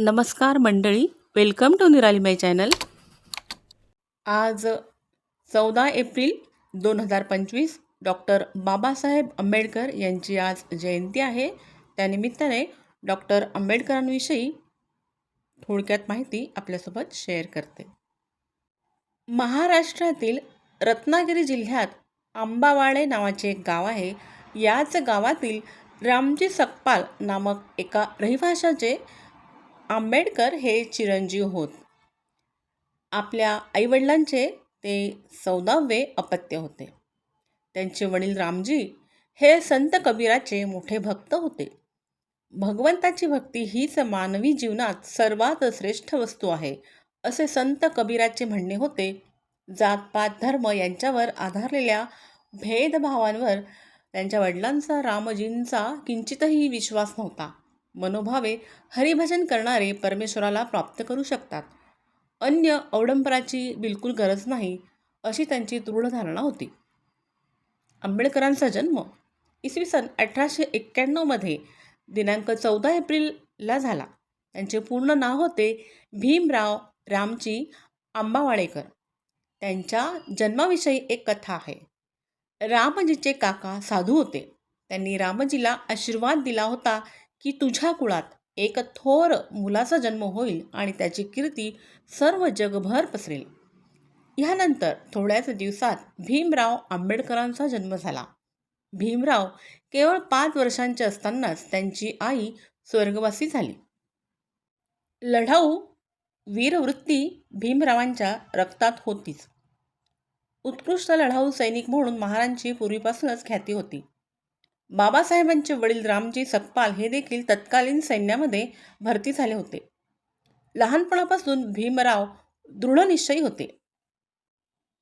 नमस्कार मंडळी welcome to निराली माय चॅनल आज चौदा एप्रिल दोन हजार पंचवीस डॉक्टर बाबासाहेब आंबेडकर यांची आज जयंती आहे. त्यानिमित्ताने डॉक्टर आंबेडकरांविषयी थोडक्यात माहिती आपल्यासोबत शेअर करते. महाराष्ट्रातील रत्नागिरी जिल्ह्यात आंबावाडे नावाचे एक गाव आहे. याच गावातील रामजी सकपाल नामक एका रहिवाशाचे आंबेडकर हे चिरंजीव होत. आपल्या आईवडिलांचे ते चौदावे अपत्य होते. त्यांचे वडील रामजी हे संत कबीराचे मोठे भक्त होते. भगवंताची भक्ती हीच मानवी जीवनात सर्वात श्रेष्ठ वस्तू आहे असे संत कबीराचे म्हणणे होते. जातपात धर्म यांच्यावर आधारलेल्या भेदभावांवर त्यांच्या वडिलांचा रामजींचा किंचितही विश्वास नव्हता. मनोभावे हरिभजन करणारे परमेश्वराला प्राप्त करू शकतात. अन्य अवडंबराची बिलकुल गरज नाही अशी त्यांची दृढ धारणा होती. आंबेडकरांचा जन्म इसवी सन अठराशे एक्क्याण्णवमध्ये दिनांक चौदा एप्रिलला झाला. त्यांचे पूर्ण नाव होते भीमराव रामजी आंबावाळेकर त्यांच्या जन्माविषयी एक कथा आहे. रामजीचे काका साधू होते. त्यांनी रामजीला आशीर्वाद दिला होता की तुझ्या कुळात एक थोर मुलाचा जन्म होईल आणि त्याची कीर्ती सर्व जगभर पसरेल. ह्यानंतर थोड्याच दिवसात भीमराव आंबेडकरांचा जन्म झाला. भीमराव केवळ पाच वर्षांचे असतानाच त्यांची आई स्वर्गवासी झाली. लढाऊ वीरवृत्ती भीमरावांच्या रक्तात होतीच. उत्कृष्ट लढाऊ सैनिक म्हणून महाराजांची पूर्वीपासूनच ख्याती होती. बाबासाहेबांचे वडील रामजी सकपाल हे देखील तत्कालीन सैन्यामध्ये भरती झाले होते. लहानपणापासून भीमराव दृढनिश्चयी होते.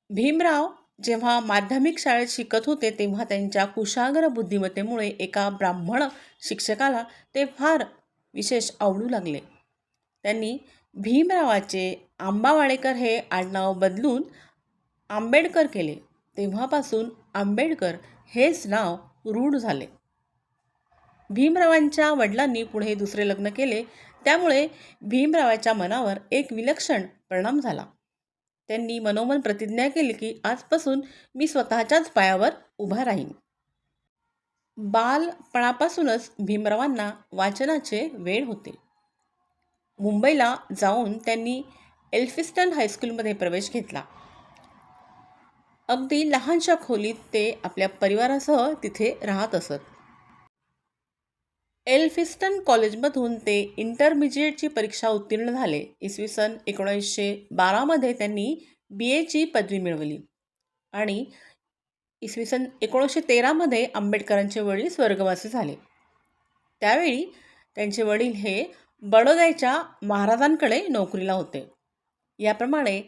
भीमराव जेव्हा माध्यमिक शाळेत शिकत होते तेव्हा त्यांच्या कुशाग्र बुद्धिमत्तेमुळे एका ब्राह्मण शिक्षकाला ते फार विशेष आवडू लागले. त्यांनी भीमरावाचे आंबावाडेकर हे आडनाव बदलून आंबेडकर केले. तेव्हापासून आंबेडकर हेच नाव रूढ झाले. भीमरावांच्या वडिलांनी पुढे दुसरे लग्न केले. त्यामुळे भीमरावाच्या मनावर एक विलक्षण परिणाम झाला. त्यांनी मनोमन प्रतिज्ञा केली की आजपासून मी स्वतःच्याच पायावर उभा राहीन. बालपणापासूनच भीमरावांना वाचनाचे वेळ होते. मुंबईला जाऊन त्यांनी एल्फिस्टन हायस्कूलमध्ये प्रवेश घेतला. अगदी लहानशा खोलीत ते आपल्या परिवारासह तिथे राहत असत. एल्फिस्टन कॉलेजमधून ते इंटरमिजिएटची परीक्षा उत्तीर्ण झाले. इसवी सन एकोणीसशे बारामध्ये त्यांनी बी एची पदवी मिळवली आणि इसवी सन एकोणीसशे तेरामध्ये आंबेडकरांचे वडील स्वर्गवासी झाले. त्यावेळी त्यांचे वडील हे बडोद्याच्या महाराजांकडे नोकरीला होते. याप्रमाणे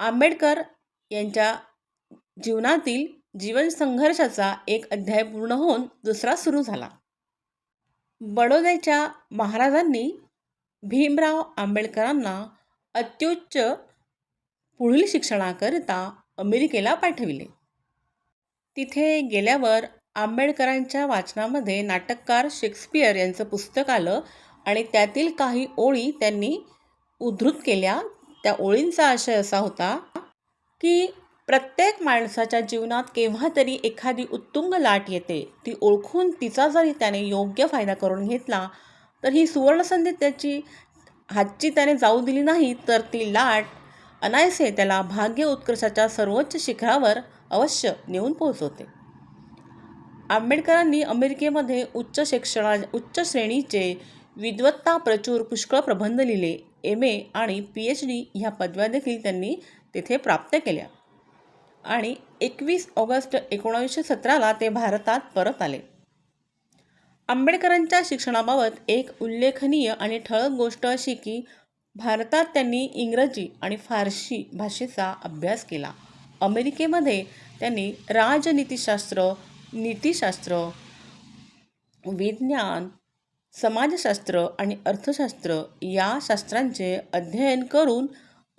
आंबेडकर यांच्या जीवनातील जीवन संघर्षाचा एक अध्याय पूर्ण होऊन दुसरा सुरू झाला. बडोद्याच्या महाराजांनी भीमराव आंबेडकरांना अत्युच्च पुढील शिक्षणाकरिता अमेरिकेला पाठविले. तिथे गेल्यावर आंबेडकरांच्या वाचनामध्ये नाटककार शेक्सपियर यांचं पुस्तक आलं आणि त्यातील काही ओळी त्यांनी उद्धृत केल्या. त्या ओळींचा आशय असा होता की प्रत्येक माणसाच्या जीवनात केव्हा तरी एखादी उत्तुंग लाट येते ती ओळखून तिचा जरी त्याने योग्य फायदा करून घेतला तर ही सुवर्णसंधी त्याची हातची त्याने जाऊ दिली नाही तर ती लाट अनायसे त्याला भाग्य उत्कर्षाच्या सर्वोच्च शिखरावर अवश्य नेऊन पोहोचवते. आंबेडकरांनी अमेरिकेमध्ये उच्च शिक्षणा उच्च श्रेणीचे विद्वत्ता प्रचूर पुष्कळ प्रबंध लिहिले एम ए आणि पी एच डी ह्या पदव्या देखील त्यांनी तेथे प्राप्त केल्या. आणि एकवीस ऑगस्ट एकोणावीसशे सतराला ते भारतात परत आले. आंबेडकरांच्या शिक्षणाबाबत एक उल्लेखनीय आणि ठळक गोष्ट अशी की भारतात त्यांनी इंग्रजी आणि फारशी भाषेचा अभ्यास केला. अमेरिकेमध्ये त्यांनी राजनीतीशास्त्र नीतिशास्त्र विज्ञान समाजशास्त्र आणि अर्थशास्त्र या शास्त्रांचे अध्ययन करून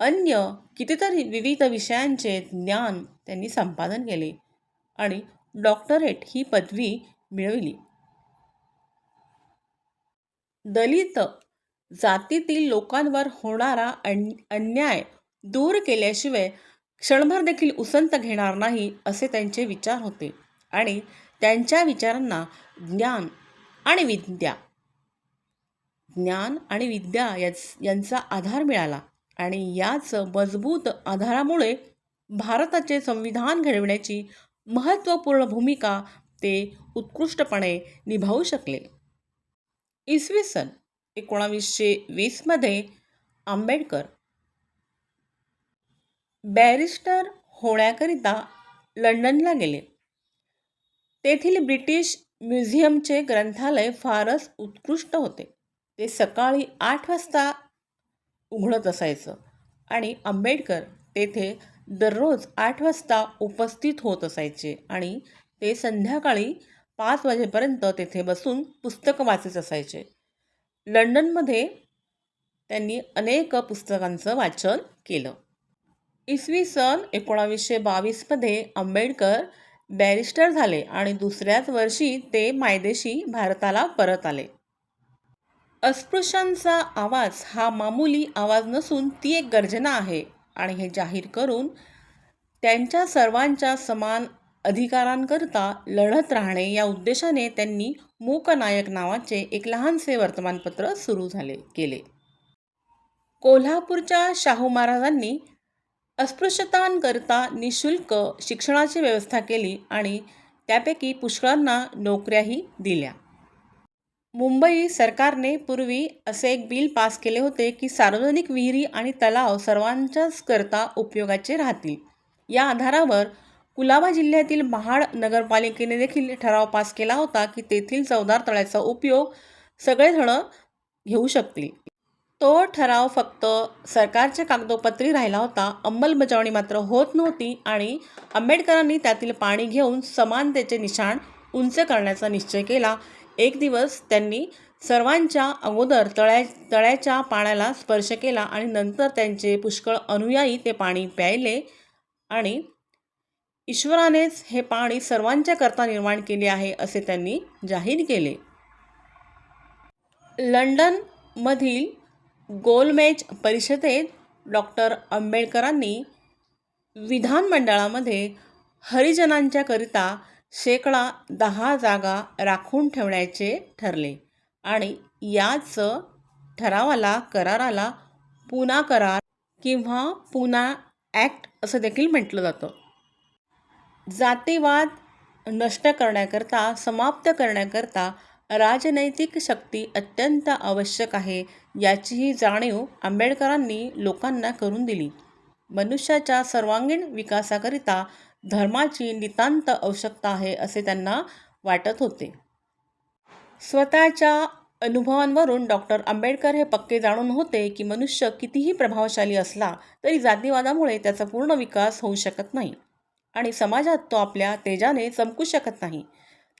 अन्य कितीतरी विविध विषयांचे ज्ञान त्यांनी संपादन केले आणि डॉक्टरेट ही पदवी मिळविली. दलित जातीतील लोकांवर होणारा अन अन्याय दूर केल्याशिवाय क्षणभर देखील उसंत घेणार नाही असे त्यांचे विचार होते आणि त्यांच्या विचारांना ज्ञान आणि विद्या ज्ञान आणि विद्या यांचा आधार मिळाला आणि याच मजबूत आधारामुळे भारताचे संविधान घडविण्याची महत्त्वपूर्ण भूमिका ते उत्कृष्टपणे निभावू शकले. इसवी सन एकोणावीसशे वीसमध्ये आंबेडकर बॅरिस्टर होण्याकरिता लंडनला गेले. तेथील ब्रिटिश म्युझियमचे ग्रंथालय फारच उत्कृष्ट होते. ते सकाळी आठ वाजता उघडत असायचं आणि आंबेडकर तेथे दररोज आठ वाजता उपस्थित होत असायचे आणि ते संध्याकाळी पाच वाजेपर्यंत तेथे बसून पुस्तकं वाचत असायचे. लंडनमध्ये त्यांनी अनेक पुस्तकांचं वाचन केलं. इसवी सन एकोणावीसशे बावीसमध्ये आंबेडकर बॅरिस्टर झाले आणि दुसऱ्याच वर्षी ते मायदेशी भारताला परत आले. अस्पृश्यांचा आवाज हा मामूली आवाज नसून ती एक गर्जना आहे. आणि हे जाहीर करून त्यांच्या सर्वांच्या समान अधिकारांकरता लढत राहणे या उद्देशाने त्यांनी मूकनायक नावाचे एक लहानसे वर्तमानपत्र सुरू झाले केले. कोल्हापूरच्या शाहू महाराजांनी अस्पृश्यतांकरता निशुल्क शिक्षणाची व्यवस्था केली आणि त्यापैकी पुष्कळांना नोकऱ्याही दिल्या. मुंबई सरकारने पूर्वी असे एक बिल पास केले होते की सार्वजनिक विहिरी आणि तलाव सर्वांच्याच करता उपयोगाचे राहतील. या आधारावर कुलाबा जिल्ह्यातील महाड नगरपालिकेने देखील ठराव पास केला होता की तेथील चौदार तळ्याचा उपयोग सगळेजण घेऊ शकतील. तो ठराव फक्त सरकारच्या कागदोपत्री राहिला होता अंमलबजावणी मात्र होत नव्हती आणि आंबेडकरांनी त्यातील पाणी घेऊन समानतेचे निशाण उंच करण्याचा निश्चय केला. एक दिवस त्यांनी सर्वांच्या अगोदर तळ्या तळ्याच्या पाण्याला स्पर्श केला आणि नंतर त्यांचे पुष्कळ अनुयायी ते पाणी प्यायले आणि ईश्वरानेच हे पाणी सर्वांच्या करता निर्माण केले आहे असे त्यांनी जाहीर केले. लंडनमधील गोलमेज परिषदेत डॉक्टर आंबेडकरांनी विधानमंडळामध्ये हरिजनांच्याकरिता शेकडा दहा जागा राखून ठेवण्याचे ठरले. आणि याच ठरावाला कराराला पुना करार किंवा पुना ॲक्ट असं देखील म्हटलं जातं. जातीवाद नष्ट करण्याकरता समाप्त करण्याकरता राजनैतिक शक्ती अत्यंत आवश्यक आहे याचीही जाणीव आंबेडकरांनी लोकांना करून दिली. मनुष्याच्या सर्वांगीण विकासाकरिता धर्माची नितांत आवश्यकता आहे असे त्यांना वाटत होते. स्वतःच्या अनुभवांवरून डॉक्टर आंबेडकर हे पक्के जाणून होते की मनुष्य कितीही प्रभावशाली असला तरी जातीवादामुळे त्याचा पूर्ण विकास होऊ शकत नाही आणि समाजात तो आपल्या तेजाने चमकू शकत नाही.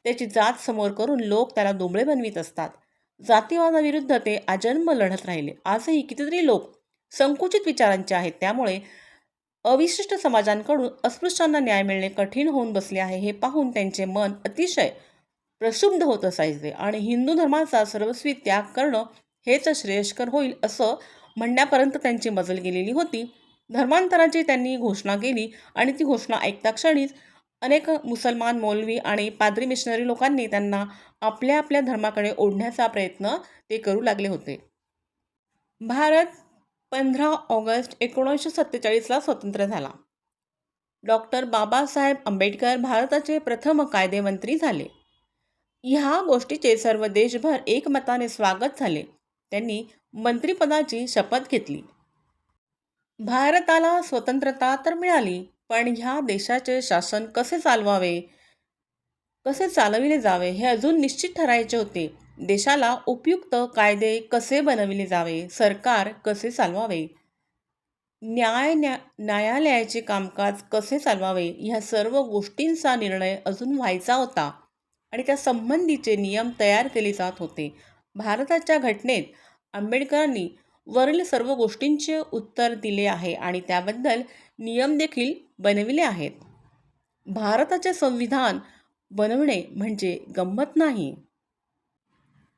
त्याची जात समोर करून लोक त्याला दुबळे बनवित असतात. जातीवादाविरुद्ध ते आजन्म लढत राहिले. आजही कितीतरी लोक संकुचित विचारांचे आहेत त्यामुळे अविशिष्ट समाजांकडून अस्पृश्यांना न्याय मिळणे कठीण होऊन बसले आहे हे पाहून त्यांचे मन अतिशय प्रशुब्ध होत असायचे आणि हिंदू धर्माचा सर्वस्वी त्याग करणं हेच श्रेयस्कर होईल असं म्हणण्यापर्यंत त्यांची मजल गेलेली होती. धर्मांतराची त्यांनी घोषणा केली आणि ती घोषणा ऐकता क्षणीच अनेक मुसलमान मौलवी आणि पाद्री मिशनरी लोकांनी त्यांना आपल्या आपल्या धर्माकडे ओढण्याचा प्रयत्न ते करू लागले होते. भारत पंधरा ऑगस्ट एकोणीसशे सत्तेचाळीसला स्वतंत्र झाला. डॉक्टर बाबासाहेब आंबेडकर भारताचे प्रथम कायदेमंत्री झाले. ह्या गोष्टीचे सर्व देशभर एकमताने स्वागत झाले. त्यांनी मंत्रिपदाची शपथ घेतली. भारताला स्वतंत्रता तर मिळाली पण ह्या देशाचे शासन कसे चालवावे कसे चालविले जावे हे अजून निश्चित ठरायचे होते. देशाला उपयुक्त कायदे कसे बनविले जावे? सरकार कसे चालवावे? न्याय न्या न्यायालयाचे कामकाज कसे चालवावे? ह्या सर्व गोष्टींचा निर्णय अजून व्हायचा होता आणि त्या संबंधीचे नियम तयार केले जात होते. भारताच्या घटनेत आंबेडकरांनी वरील सर्व गोष्टींचे उत्तर दिले आहे आणि त्याबद्दल नियम देखील बनविले आहेत. भारताचे संविधान बनवणे म्हणजे गंमत नाही.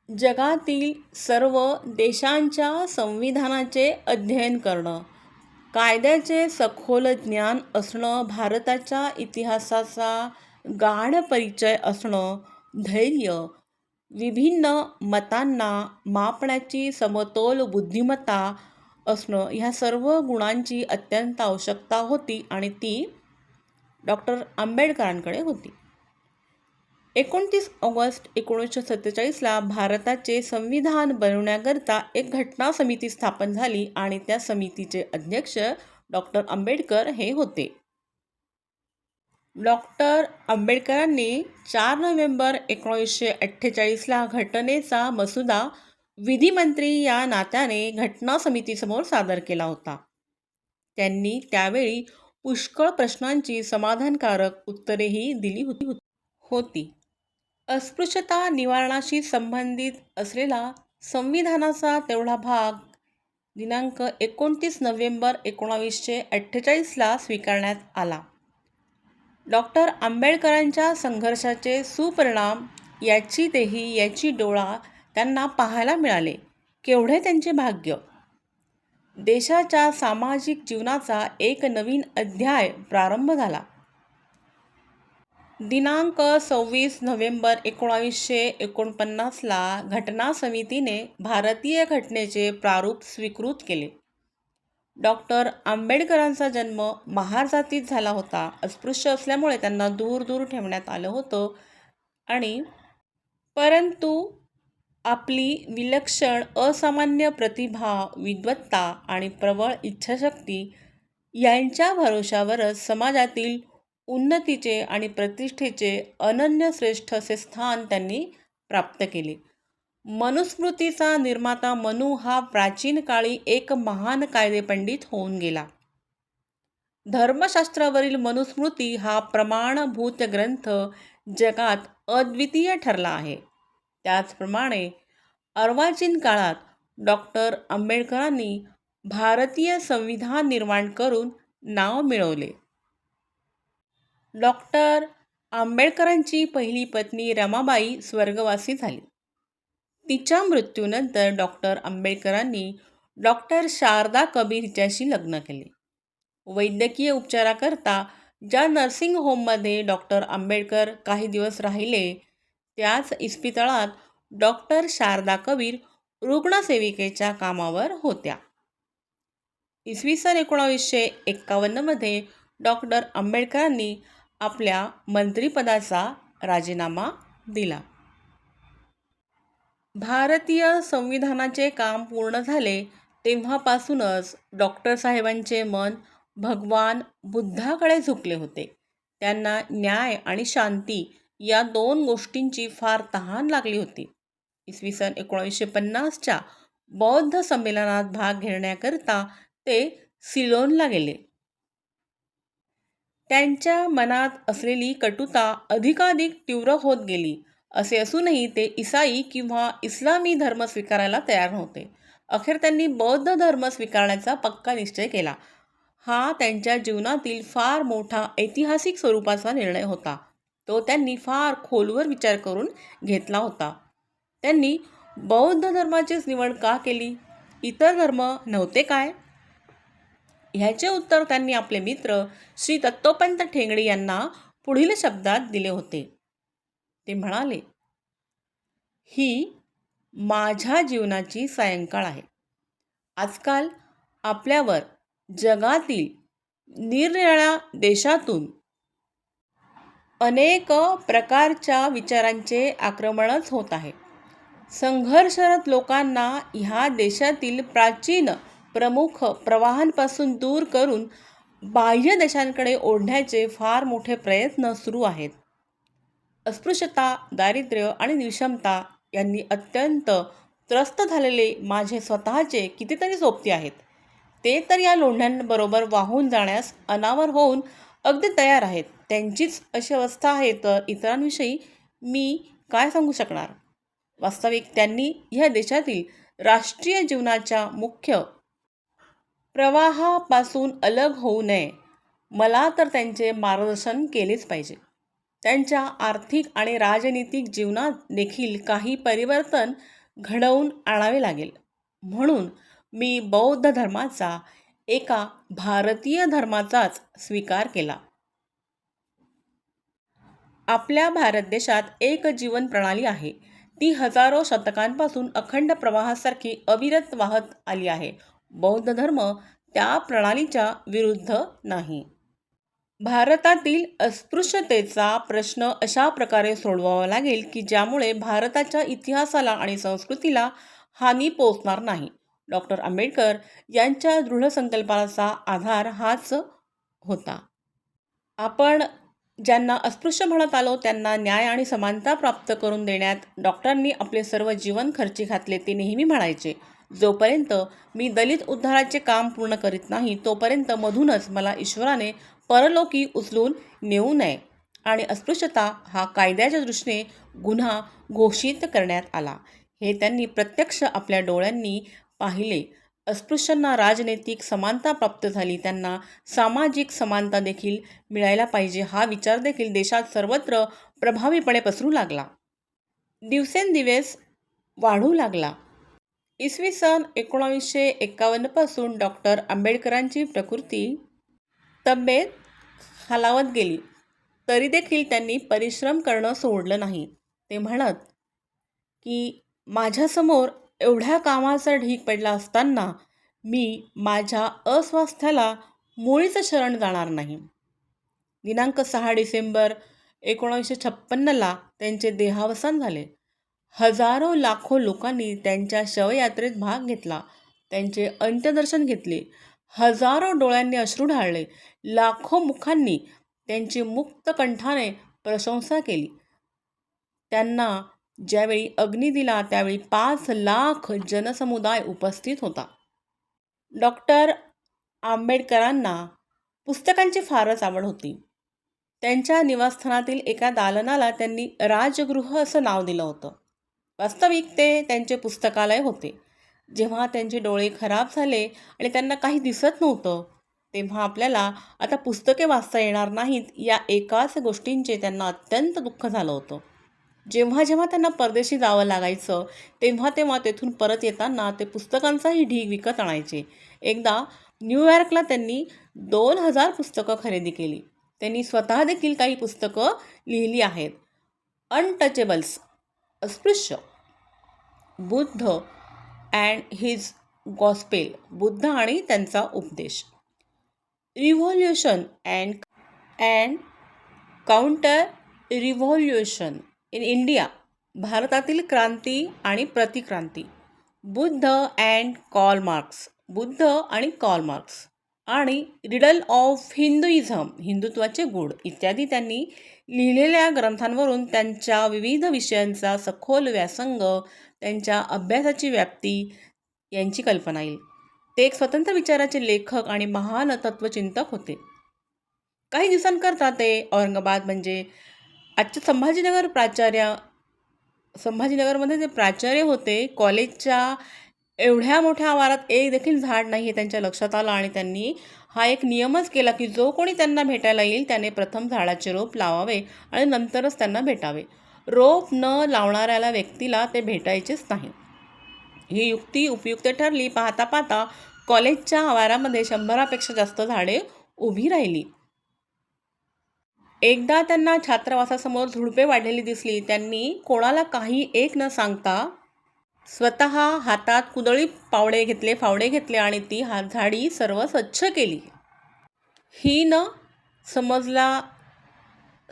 जगातील सर्व देशांच्या संविधानाचे अध्ययन करणं कायद्याचे सखोल ज्ञान असणं भारताच्या इतिहासाचा गाढ परिचय असणं धैर्य विभिन्न मतांना मापण्याची समतोल बुद्धिमत्ता असणं ह्या सर्व गुणांची अत्यंत आवश्यकता होती आणि ती डॉक्टर आंबेडकरांकडे होती. एकोणतीस ऑगस्ट एकोणीसशे सत्तेचाळीसला भारताचे संविधान बनवण्याकरता एक घटना समिती स्थापन झाली आणि त्या समितीचे अध्यक्ष डॉक्टर आंबेडकर हे होते. डॉक्टर आंबेडकरांनी चार नोव्हेंबर एकोणीसशे अठ्ठेचाळीसला घटनेचा मसुदा विधिमंत्री या नात्याने घटना समितीसमोर सादर केला होता. त्यांनी त्यावेळी पुष्कळ प्रश्नांची समाधानकारक उत्तरेही दिली होती होती. अस्पृश्यता निवारणाशी संबंधित असलेला संविधानाचा तेवढा भाग दिनांक एकोणतीस नोव्हेंबर एकोणावीसशे अठ्ठेचाळीसला स्वीकारण्यात आला. डॉक्टर आंबेडकरांच्या संघर्षाचे सुपरिणाम याची देही याची डोळा त्यांना पाहायला मिळाले. केवढे त्यांचे भाग्य? देशाच्या सामाजिक जीवनाचा एक नवीन अध्याय प्रारंभ झाला. दिनांक सव्वीस नोव्हेंबर एकोणावीसशे एकोणपन्नासला घटना समितीने भारतीय घटनेचे प्रारूप स्वीकृत केले. डॉक्टर आंबेडकरांचा जन्म महार जातीत झाला होता अस्पृश्य असल्यामुळे त्यांना दूर दूर ठेवण्यात आलं होतं आणि परंतु आपली विलक्षण असामान्य प्रतिभा विद्वत्ता आणि प्रबळ इच्छाशक्ती यांच्या भरोशावरच समाजातील उन्नतीचे आणि प्रतिष्ठेचे अनन्यश्रेष्ठ असे स्थान त्यांनी प्राप्त केले. मनुस्मृतीचा निर्माता मनू हा प्राचीन काळी एक महान कायदेपंडित होऊन गेला. धर्मशास्त्रावरील मनुस्मृती हा प्रमाणभूत ग्रंथ जगात अद्वितीय ठरला आहे. त्याचप्रमाणे अर्वाचीन काळात डॉक्टर आंबेडकरांनी भारतीय संविधान निर्माण करून नाव मिळवले. डॉक्टर आंबेडकरांची पहिली पत्नी रमाबाई स्वर्गवासी झाली. तिच्या मृत्यूनंतर डॉक्टर आंबेडकरांनी डॉक्टर शारदा कबीर हिच्याशी लग्न केले. वैद्यकीय उपचाराकरता ज्या नर्सिंग होममध्ये डॉक्टर आंबेडकर काही दिवस राहिले त्याच इस्पितळात डॉक्टर शारदा कबीर रुग्णसेविकेच्या कामावर होत्या. इसवी सन एकोणावीसशे एक्कावन्नमध्ये डॉक्टर आंबेडकरांनी आपल्या मंत्रिपदाचा राजीनामा दिला. भारतीय संविधानाचे काम पूर्ण झाले तेव्हापासूनच डॉक्टर साहेबांचे मन भगवान बुद्धाकडे झुकले होते. त्यांना न्याय आणि शांती या दोन गोष्टींची फार तहान लागली होती. इसवी सन एकोणीसशे पन्नासच्या बौद्ध संमेलनात भाग घेण्याकरता ते सिलोनला गेले. त्यांच्या मनात असलेली कटुता अधिकाधिक तीव्र होत गेली. असे असूनही ते इसाई किंवा इस्लामी धर्म स्वीकारायला तयार नव्हते. अखेर त्यांनी बौद्ध धर्म स्वीकारण्याचा पक्का निश्चय केला. हा त्यांच्या जीवनातील फार मोठा ऐतिहासिक स्वरूपाचा निर्णय होता. तो त्यांनी फार खोलवर विचार करून घेतला होता. त्यांनी बौद्ध धर्माचीच निवड का केली? इतर धर्म नव्हते काय? ह्याचे उत्तर त्यांनी आपले मित्र श्री दत्तोपंत ठेंगडे यांना पुढील शब्दात दिले होते. ते म्हणाले ही माझ्या जीवनाची सायंकाळ आहे. आजकाल आपल्यावर जगातील निरनिराळ्या देशातून अनेक प्रकारच्या विचारांचे आक्रमणच होत आहे. संघर्षरत लोकांना ह्या देशातील प्राचीन प्रमुख प्रवाहांपासून दूर करून बाह्य देशांकडे ओढण्याचे फार मोठे प्रयत्न सुरू आहेत. अस्पृश्यता दारिद्र्य आणि निषमता यांनी अत्यंत त्रस्त झालेले माझे स्वतःचे कितीतरी सोबती आहेत. ते तर या लोंढ्यांबरोबर वाहून जाण्यास अनावर होऊन अगदी तयार आहेत. त्यांचीच अशी अवस्था आहे तर इतरांविषयी मी काय सांगू शकणार? वास्तविक त्यांनी ह्या देशातील राष्ट्रीय जीवनाच्या मुख्य प्रवाहापासून अलग होऊ नये. मला तर त्यांचे मार्गदर्शन केलेच पाहिजे. त्यांच्या आर्थिक आणि राजनीतिक जीवनात देखील काही परिवर्तन घडवून आणावे लागेल. म्हणून मी बौद्ध धर्माचा एका भारतीय धर्माचाच स्वीकार केला. आपल्या भारत देशात एक जीवन प्रणाली आहे. ती हजारो शतकांपासून अखंड प्रवाहासारखी अविरत वाहत आली आहे. बौद्ध धर्म त्या प्रणालीच्या विरुद्ध नाही. भारतातील अस्पृश्यतेचा प्रश्न अशा प्रकारे सोडवावा लागेल की ज्यामुळे भारताच्या इतिहासाला आणि संस्कृतीला हानी पोचणार नाही. डॉक्टर आंबेडकर यांच्या दृढ संकल्पाचा आधार हाच होता. आपण ज्यांना अस्पृश्य म्हणत आलो त्यांना न्याय आणि समानता प्राप्त करून देण्यात डॉक्टरांनी आपले सर्व जीवन खर्ची घातले ते नेहमी म्हणायचे. जोपर्यंत मी दलित उद्धाराचे काम पूर्ण करीत नाही तोपर्यंत मधूनच मला ईश्वराने परलोकी उचलून नेऊ नये. आणि अस्पृश्यता हा कायद्याच्या दृष्टीने गुन्हा घोषित करण्यात आला. हे त्यांनी प्रत्यक्ष आपल्या डोळ्यांनी पाहिले. अस्पृश्यांना राजनैतिक समानता प्राप्त झाली. त्यांना सामाजिक समानता देखील मिळायला पाहिजे हा विचार देखील देशात सर्वत्र प्रभावीपणे पसरू लागला. दिवसेंदिवस वाढू लागला. इसवी सन एकोणावीसशे एकावन्नपासून डॉक्टर आंबेडकरांची प्रकृती तब्येत खालावत गेली. तरी देखील त्यांनी परिश्रम करणं सोडलं नाही. ते म्हणत की माझ्यासमोर एवढ्या कामाचा ढीक पडला असताना मी माझ्या अस्वास्थ्याला मुळीच शरण जाणार नाही. दिनांक सहा डिसेंबर एकोणीसशे छप्पन्नला त्यांचे देहावसान झाले. हजारो लाखो लोकांनी त्यांच्या शवयात्रेत भाग घेतला त्यांचे अंत्यदर्शन घेतले हजारो डोळ्यांनी अश्रू ढाळले लाखो मुखांनी त्यांची मुक्त कंठाने प्रशंसा केली. त्यांना ज्यावेळी अग्नी दिला त्यावेळी पाच लाख जनसमुदाय उपस्थित होता. डॉक्टर आंबेडकरांना पुस्तकांची फारच आवड होती. त्यांच्या निवासस्थानातील एका दालनाला त्यांनी राजगृह असं नाव दिलं होतं. वास्तविक ते त्यांचे पुस्तकालय होते. जेव्हा त्यांचे डोळे खराब झाले आणि त्यांना काही दिसत नव्हतं तेव्हा आपल्याला आता पुस्तके वाचता येणार नाहीत या एकाच गोष्टींचे त्यांना अत्यंत दुःख झालं होतं. जेव्हा जेव्हा त्यांना परदेशी जावं लागायचं तेव्हा तेव्हा तेथून परत येताना ते पुस्तकांचाही ढीग विकत आणायचे. एकदा न्यूयॉर्कला त्यांनी दोन हजार पुस्तकं खरेदी केली. त्यांनी स्वतः देखील काही पुस्तकं लिहिली आहेत. अनटचेबल्स अस्पृश्य. Buddha and his gospel Buddha आणि त्यांचा उपदेश. Revolution and and counter revolution in India भारतातील क्रांती आणि प्रतिक्रांती. Buddha and Karl Marx Buddha आणि कॉल मार्क्स आणि रिडल ऑफ हिंदुइझम हिंदुत्वाचे गुड इत्यादी त्यांनी लिहिलेल्या ग्रंथांवरून त्यांच्या विविध विषयांचा सखोल व्यासंग त्यांच्या अभ्यासाची व्याप्ती यांची कल्पना येईल. ते एक स्वतंत्र विचाराचे लेखक आणि महान तत्त्वचिंतक होते. काही दिवसांकरता ते औरंगाबाद म्हणजे आजच्या संभाजीनगर प्राचार्य संभाजीनगरमध्ये जे प्राचार्य होते कॉलेजच्या एवढ्या मोठ्या आवारात एक देखील झाड नाही हे त्यांच्या लक्षात आलं आणि त्यांनी हा एक नियमच केला की जो कोणी त्यांना भेटायला येईल त्याने प्रथम झाडाचे रोप लावावे आणि नंतरच त्यांना भेटावे. रोप न लावणाऱ्याला व्यक्तीला ते भेटायचेच नाही. ही युक्ती उपयुक्त ठरली. पाहता पाहता कॉलेजच्या आवारामध्ये शंभरापेक्षा जास्त झाडे उभी राहिली. एकदा त्यांना छात्रावासासमोर झुडपे वाढलेली दिसली. त्यांनी कोणाला काही एक न सांगता स्वतः हातात कुदळी पावडे घेतले फावडे घेतले आणि ती हा झाडी सर्व स्वच्छ केली. ही न समजला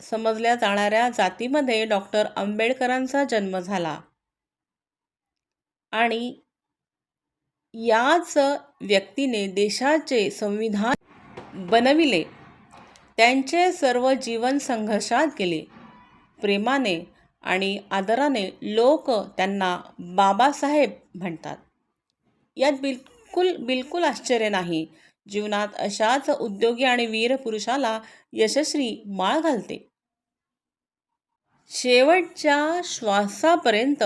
समजल्या जाणाऱ्या जातीमध्ये डॉक्टर आंबेडकरांचा जन्म झाला. आणि याच व्यक्तीने देशाचे संविधान बनविले. त्यांचे सर्व जीवन संघर्षात गेले. प्रेमाने आणि आदराने लोक त्यांना बाबासाहेब म्हणतात. यात बिलकुल बिलकुल आश्चर्य नाही. जीवनात अशाच उद्योगी आणि वीर पुरुषाला यशस्वी माळ घालते. शेवटच्या श्वासापर्यंत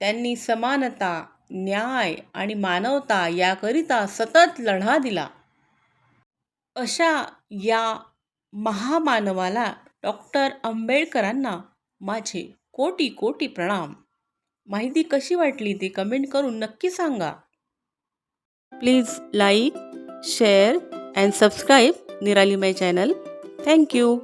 त्यांनी समानता न्याय आणि मानवता याकरिता सतत लढा दिला. अशा या महामानवाला डॉक्टर आंबेडकरांना माझे कोटी कोटी प्रणाम. माहिती कशी वाटली ती कमेंट करून नक्की सांगा. Please like share and subscribe Nirali my channel. Thank you